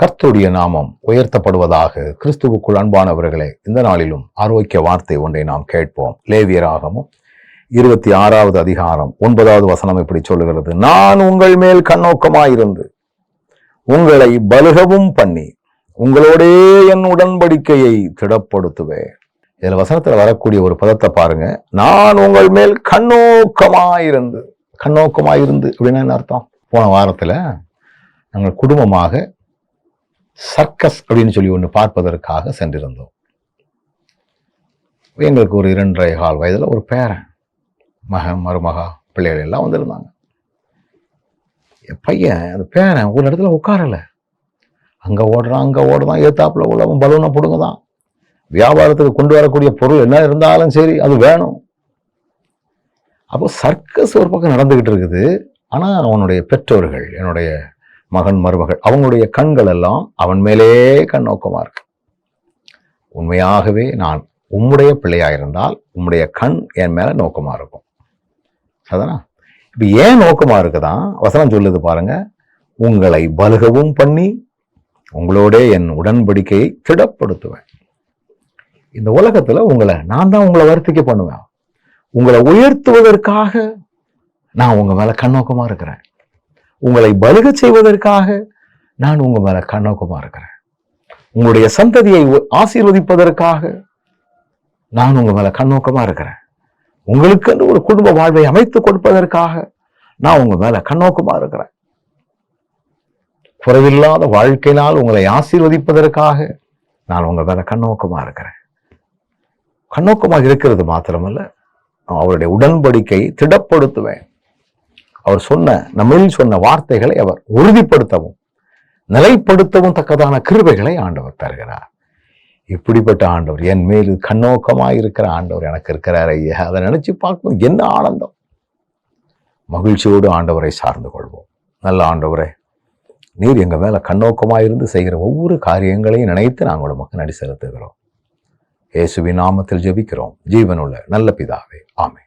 கர்த்தருடைய நாமம் உயர்த்தப்படுவதாக கிறிஸ்துவுக்குள் அன்பானவர்களே இந்த நாளிலும் ஆரோக்கிய வார்த்தை ஒன்றை நாம் கேட்போம். லேவியராகமும் இருபத்தி ஆறாவது அதிகாரம் ஒன்பதாவது வசனம் இப்படி சொல்லுகிறது. நான் உங்கள் மேல் கண்ணோக்கமாயிருந்து உங்களை பலுகவும் பண்ணி உங்களோடே என் உடன்படிக்கையை திடப்படுத்துவேன். இதில் வசனத்தில் வரக்கூடிய ஒரு பதத்தை பாருங்க. நான் உங்கள் மேல் கண்ணோக்கமாயிருந்து. கண்ணோக்கமாயிருந்து அப்படின்னா என்ன அர்த்தம்? போன வாரத்தில் நாங்கள் குடும்பமாக சர்க்கஸ் அப்படின்னு சொல்லி ஒன்று பார்ப்பதற்காக சென்றிருந்தோம். எங்களுக்கு ஒரு இரண்டரை கால் வயதில் ஒரு பேரன் மகன் மருமகா பிள்ளைகள் எல்லாம் வந்திருந்தாங்க. என் பையன் அந்த பேரன் ஒரு இடத்துல உட்காரல. அங்கே ஓடுறான் அங்கே ஓடுறான் ஏத்தாப்புல உள்ளவன் பலூனை பிடுங்க தான் வியாபாரத்துக்கு கொண்டு வரக்கூடிய பொருள் என்ன இருந்தாலும் சரி அது வேணும். அப்போ சர்க்கஸ் ஒரு பக்கம் நடந்துக்கிட்டு இருக்குது. ஆனால் அவனுடைய பெற்றோர்கள் என்னுடைய மகன் மருமகள். அவங்களுடைய கண்கள் எல்லாம் அவன் மேலே கண்ணோக்கமாக இருக்கு. உண்மையாகவே நான் உம்முடைய பிள்ளையாக இருந்தால் உம்முடைய கண் என் மேலே நோக்கமாக இருக்கும். அதனா இப்போ ஏன் நோக்கமாக இருக்குதான் வசனம் சொல்லுது பாருங்க. உங்களை பலுகவும் பண்ணி உங்களோட என் உடன்படிக்கையை திடப்படுத்துவேன். இந்த உலகத்தில் உங்களை நான் தான் உங்களை வருத்திக்க பண்ணுவேன். உங்களை உயர்த்துவதற்காக நான் உங்கள் மேலே கண்ணோக்கமாக இருக்கிறேன். உங்களை பலுக செய்வதற்காக நான் உங்க மேல கண்ணோக்கமா இருக்கிறேன் உங்களுடைய சந்ததியை ஆசீர்வதிப்பதற்காக நான் உங்க மேல கண்ணோக்கமா இருக்கிறேன் உங்களுக்கு ஒரு குடும்ப வாழ்வை அமைத்து கொடுப்பதற்காக நான் உங்க மேல கண்ணோக்கமா இருக்கிறேன் குறைவில்லாத வாழ்க்கையினால் உங்களை ஆசீர்வதிப்பதற்காக நான் உங்க மேல கண்ணோக்கமா இருக்கிறேன் கண்ணோக்கமாக இருக்கிறது மாத்திரமல்ல அவருடைய உடன்படிக்கையை திடப்படுத்துவேன். அவர் சொன்ன நம்மளில் சொன்ன வார்த்தைகளை அவர் உறுதிப்படுத்தவும் நிலைப்படுத்தவும் தக்கதான கிருபைகளை ஆண்டவர் தருகிறார். இப்படிப்பட்ட ஆண்டவர் என் மேல் கண்ணோக்கமாக இருக்கிற ஆண்டவர் எனக்கு இருக்கிறார் ஐயா. அதை நினச்சி பார்க்கும் என்ன ஆனந்தம். மகிழ்ச்சியோடு ஆண்டவரை சார்ந்து கொள்வோம். நல்ல ஆண்டவரே நீர் எங்கள் மேலே கண்ணோக்கமாக இருந்து செய்கிற ஒவ்வொரு காரியங்களையும் நினைத்து நாங்கள் உமக்கு நடி செலுத்துகிறோம். இயேசுவின் நாமத்தில் ஜெபிக்கிறோம். ஜீவனுள்ள நல்ல பிதாவே. ஆமே